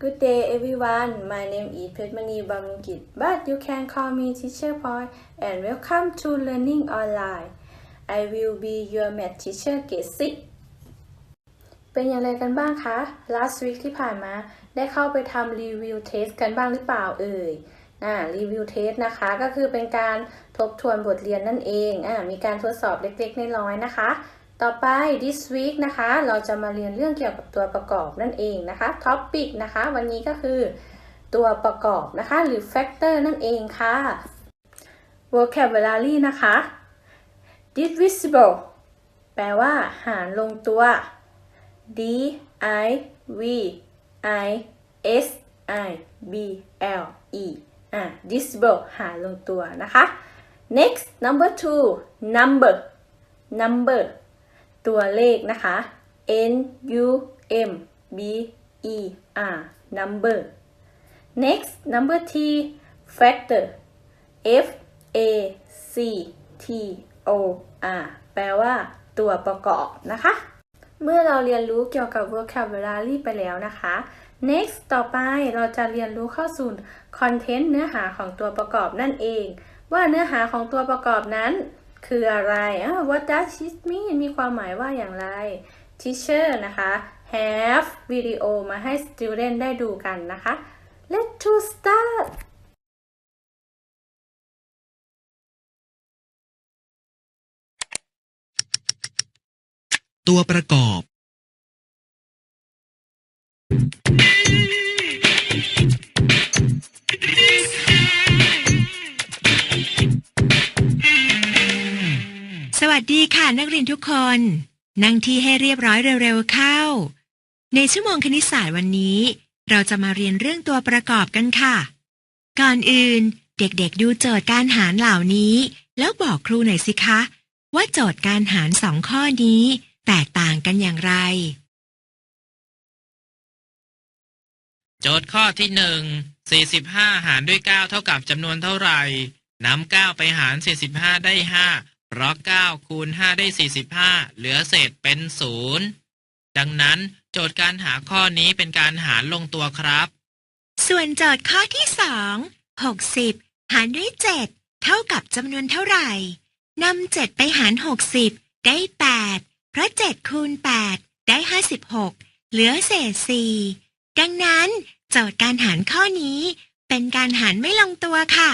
Good day everyone. My name is Petmani Bamungkit, but you can call me Teacher Poi and welcome to Learning Online. I will be your math teacher grade 6 เป็นอย่างไรกันบ้างคะ last week ที่ผ่านมาได้เข้าไปทำรีวิวเทสกันบ้างหรือเปล่าเอ่ยอ่ารีวิวเทสนะคะก็คือเป็นการทบทวนบทเรียนนั่นเองอ่ามีการทดสอบเล็กๆน้อยๆนะคะ ต่อไป this week นะคะ เราจะมาเรียนเรื่องเกี่ยวกับตัวประกอบนั่นเองนะคะ topic นะคะ วันนี้ก็คือตัวประกอบนะคะ หรือ factor นั่นเองค่ะ vocabulary นะคะ divisible แปลว่า หารลงตัว D I V I S I B L E อะ divisible หารลงตัวนะคะ next number two number number ตัวเลขนะคะ N U M B E R number next number T factor F A C T O R แปลว่าตัวประกอบนะคะ เมื่อเราเรียนรู้เกี่ยวกับ vocabulary ไปแล้วนะคะ next ต่อไปเราจะเรียนรู้เข้าสู่ content เนื้อหาของตัวประกอบนั่นเอง ว่าเนื้อหาของตัวประกอบนั้น คืออะไร what does it mean มีความหมายว่าอย่างไร teacher นะคะ have วิดีโอมาให้ student ได้ดูกันนะคะ let's to start ตัวประกอบ วัสดีค่ะนักเรียนทุกคน นั่งที่ให้เรียบร้อยเร็วๆเข้า ในชั่วโมงคณิตศาสตร์วันนี้ เราจะมาเรียนเรื่องตัวประกอบกันค่ะ ก่อนอื่นเด็กๆดูโจทย์การหารเหล่านี้ แล้วบอกครูหน่อยสิคะ ว่าโจทย์การหารสองข้อนี้ แตกต่างกันอย่างไร โจทย์ข้อที่หนึ่ง45 หารด้วย 9 เท่ากับจำนวนเท่าไหร่นำ9ไปหาร 45 ได้ 5 เพราะ9คูณ5ได้ 45 เหลือเศษเป็นศูนย์ดังนั้นโจทย์การหาข้อนี้เป็นการหารลงตัวครับ ส่วนโจทย์ข้อที่สองหกสิบหารด้วยเจ็ดเท่ากับจำนวนเท่าไหร่นำเจ็ดไปหารหกสิบได้แปดเพราะเจ็ดคูณแปดได้ห้าสิบหกเหลือเศษสี่ดังนั้นโจทย์การหารข้อนี้ เป็นการหารไม่ลงตัวค่ะ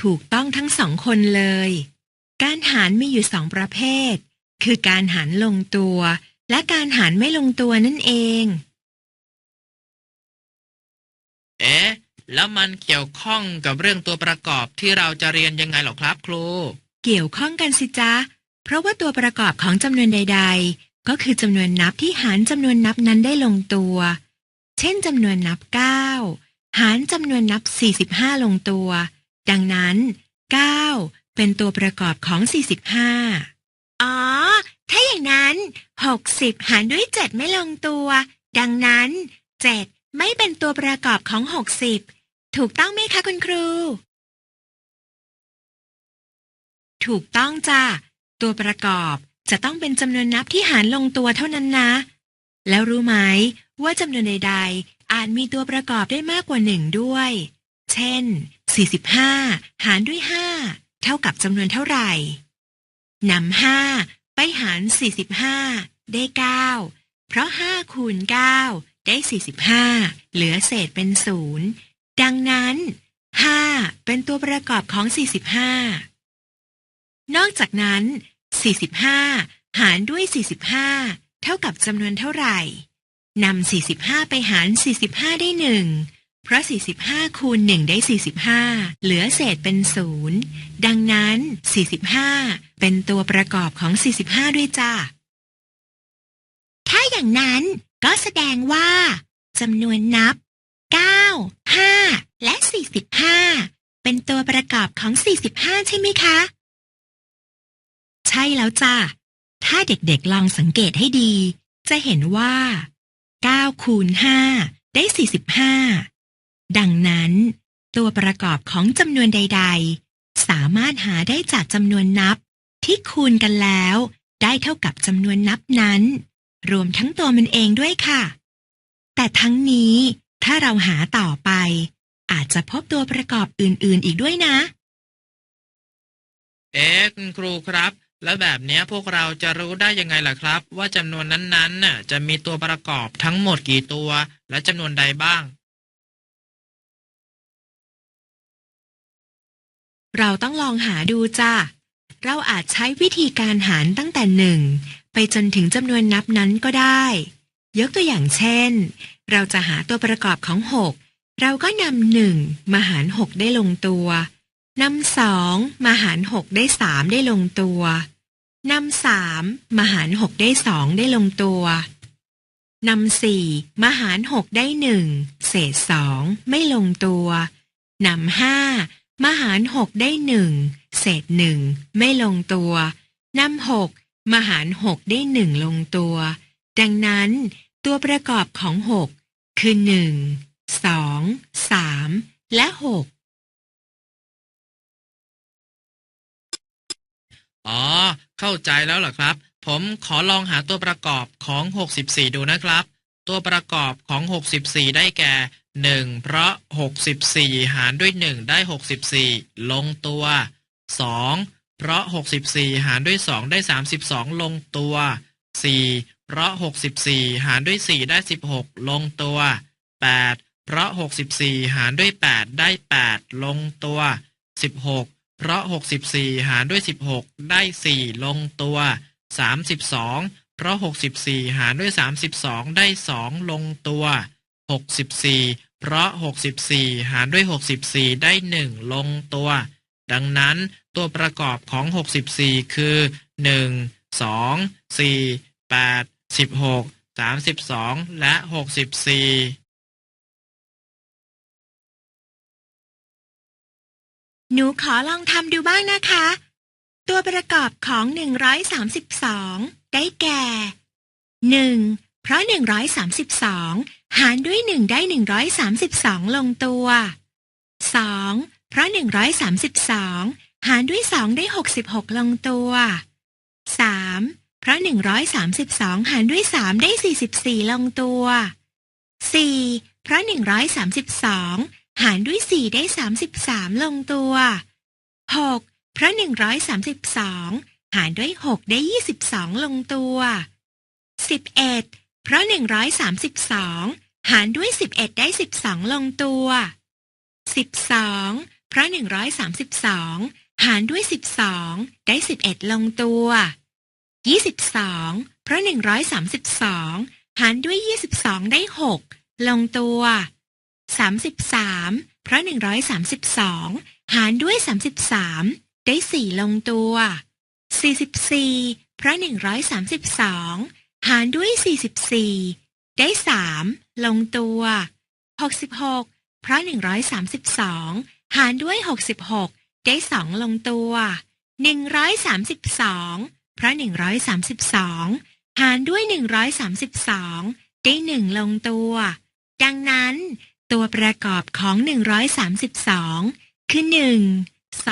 ถูกต้องทั้งสองคนเลย การหารมีอยู่สองประเภท คือการหารลงตัว และการหารไม่ลงตัวนั่นเอง เอ๊ะ แล้วมันเกี่ยวข้องกับเรื่องตัวประกอบที่เราจะเรียนยังไงหรอครับครู เกี่ยวข้องกันสิจ๊ะ เพราะว่าตัวประกอบของจำนวนใด ๆ ก็คือจำนวนนับที่หารจำนวนนับนั้นได้ลงตัว เช่นจำนวนนับ 9 หารจำนวนนับ 45 ลงตัว ดังนั้น 9 เป็นตัวประกอบของ 45 อ๋อ ถ้าอย่างนั้น 60 หารด้วย 7 ไม่ลงตัว ดังนั้น 7 ไม่เป็นตัวประกอบของ 60 ถูกต้องไหมคะคุณครู ถูกต้องจ้ะ ตัวประกอบจะต้องเป็นจำนวนนับที่หารลงตัวเท่านั้นนะ แล้วรู้ไหมว่าจำนวนใดๆ อาจมีตัวประกอบได้มากกว่าหนึ่งด้วย เช่น 45 หารด้วย 5 เท่ากับจำนวนเท่าไหร่นำ5ไปหาร 45 ได้ 9 เพราะ 5 คูณ 9 ได้ 45 เหลือเศษเป็นศูนย์ดังนั้น 5 เป็นตัวประกอบของ 45 นอกจากนั้น 45 หารด้วย 45 เท่ากับจำนวนเท่าไหร่นำ45 ไปหาร 45 ได้ 1 เพราะ 45 คูณ 1 ได้ 45 เหลือเศษเป็นศูนย์ดังนั้น 45 เป็นตัวประกอบของ 45 ด้วยจ้า ถ้าอย่างนั้นก็แสดงว่าจำนวนนับ 9 5 และ 45 เป็นตัวประกอบของ 45 ใช่ไหมคะ ใช่แล้วจ้า ถ้าเด็กๆลองสังเกตให้ดี จะเห็นว่า 9 คูณ 5 ได้ 45 ดังนั้น ตัวประกอบของจำนวนใด ๆ สามารถหาได้จากจำนวนนับ ที่คูณกันแล้ว ได้เท่ากับจำนวนนับนั้น รวมทั้งตัวมันเองด้วยค่ะ แต่ทั้งนี้ถ้าเราหาต่อไป อาจจะพบตัวประกอบอื่นๆอีกด้วยนะ เอ๊ะคุณครูครับ แล้วแบบเนี้ยพวกเราจะรู้ได้ยังไงล่ะครับ ว่าจำนวนนั้นๆน่ะจะมีตัวประกอบทั้งหมดกี่ตัว และจำนวนใดบ้าง เราต้องลองหาดูจ้าเราอาจใช้วิธีการหารตั้งแต่หนึ่งไปจนถึงจำนวนนับนั้นก็ได้ ยกตัวอย่างเช่น เราจะหาตัวประกอบของหกเราก็นำหนึ่งมาหารหกได้ลงตัวนำสองมาหารหกได้สามได้ลงตัวนำสามมาหารหกได้สองได้ลงตัวนำสี่มาหารหกได้หนึ่งเศษสองไม่ลงตัวนำห้า มาหารหกได้หนึ่งเศษหนึ่งไม่ลงตัวนำหกมาหารหกได้หนึ่งลงตัว ดังนั้นตัวประกอบของหกคือหนึ่งสองสามและหกอ๋อ เข้าใจแล้วเหรอครับ ผมขอลองหาตัวประกอบของ 64 ดูนะครับ ตัวประกอบของ 64 ได้แก่ 1เพราะ64หารด้วย1ได้64ลงตัว2เพราะ64หารด้วย2ได้32ลงตัว4เพราะ64หารด้วย4ได้16ลงตัว8เพราะ64หารด้วย8ได้8ลงตัว16เพราะ64หารด้วย16ได้4ลงตัว32เพราะ64หารด้วย32ได้2ลงตัว 64 เพราะ 64 หารด้วย 64 ได้ 1 ลงตัว ดังนั้นตัวประกอบของ 64 คือ 1 2 4 8 16 32 และ 64หนูขอลองทำดูบ้างนะคะ ตัวประกอบของ 132 ได้แก่ 1. เพราะ 132 หารด้วย 1 ได้ 132 ลงตัว 2. เพราะ 132 หารด้วย 2 ได้ 66 ลงตัว 3. เพราะ 132 หารด้วย 3 ได้ 44 ลงตัว 4. เพราะ 132 หารด้วย 4 ได้ 33 ลงตัว 6. เพราะ 132 หารด้วย 6 ได้ 22 ลงตัว 11. เพราะ 132 หารด้วย 11 ได้ 12 ลงตัว 12. เพราะ 132 หารด้วย 12 ได้ 11 ลงตัว 22. เพราะ 132 หารด้วย 22 ได้ 6 ลงตัว 33 เพราะ 132 หารด้วย 33 ได้ 4 ลงตัว 44 เพราะ 132 หารด้วย 44 ได้ 3 ลงตัว 66 เพราะ 132 หารด้วย 66 ได้ 2 ลงตัว 132 เพราะ 132 หารด้วย 132 ได้ 1 ลงตัว ดังนั้น ตัวประกอบของ 132 คือ 1 2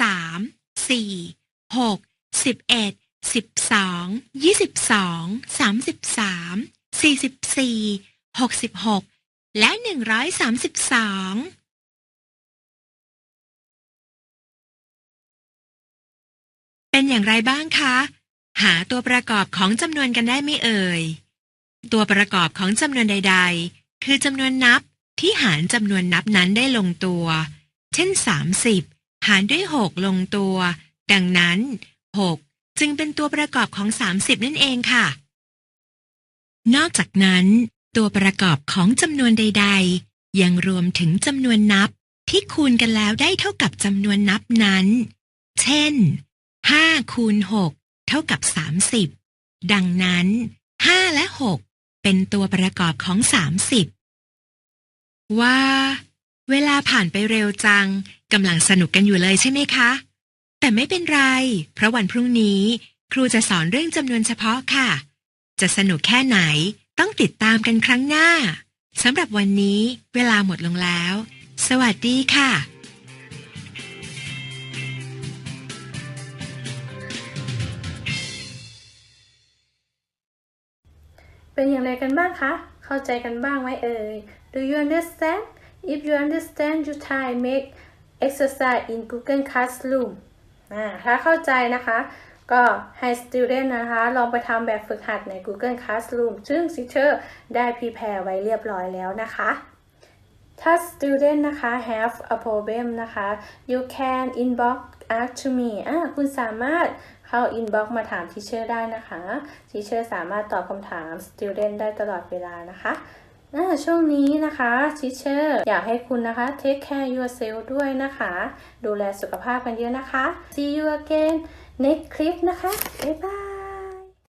3 4 6 11 12 22 33 44 66และ132เป็นอย่างไรบ้างคะ หาตัวประกอบของจำนวนกันได้ไหมเอ่ย ตัวประกอบของจำนวนใด ๆ คือจำนวนนับที่หารจำนวนนับนั้นได้ลงตัว เช่น 30 หารด้วย 6 ลงตัว ดังนั้น 6 จึงเป็นตัวประกอบของ 30 นั่นเองค่ะ นอกจากนั้น ตัวประกอบของจำนวนใด ๆ ยังรวมถึงจำนวนนับที่คูณกันแล้วได้เท่ากับจำนวนนับนั้น เช่น 5 คูณ 6 เท่ากับ 30 ดังนั้น 5 และ 6 เป็นตัวประกอบของ 30 ว่า เวลาผ่านไปเร็วจังกำลังสนุกกันอยู่เลยใช่ไหมคะ แต่ไม่เป็นไร เพราะวันพรุ่งนี้ครูจะสอนเรื่องจำนวนเฉพาะค่ะ จะสนุกแค่ไหนต้องติดตามกันครั้งหน้าสำหรับวันนี้เวลาหมดลงแล้ว สวัสดีค่ะเป็นอย่างไรกันบ้างคะ เข้าใจกันบ้างไหมเอ่ย Do you understand If you understand you try make exercise in Google Classroom ถ้าเข้าใจนะคะก็ให้ student นะคะ ลองไปทำแบบฝึกหัดใน Google Classroom ซึ่ง teacher ได้ prepare ไว้เรียบร้อยแล้วนะคะ ถ้า student นะคะ have a problem นะคะ you can inbox ask to me อ่าคุณสามารถเข้า inbox มาถาม teacher ได้นะคะ teacher สามารถตอบคำถาม student ได้ตลอดเวลานะคะ และช่วงนี้นะคะชิเชอร์อยากให้คุณนะคะ take care yourself ด้วยนะคะ ดูแลสุขภาพกันเยอะนะคะ see you again next clip นะคะ บ๊ายบาย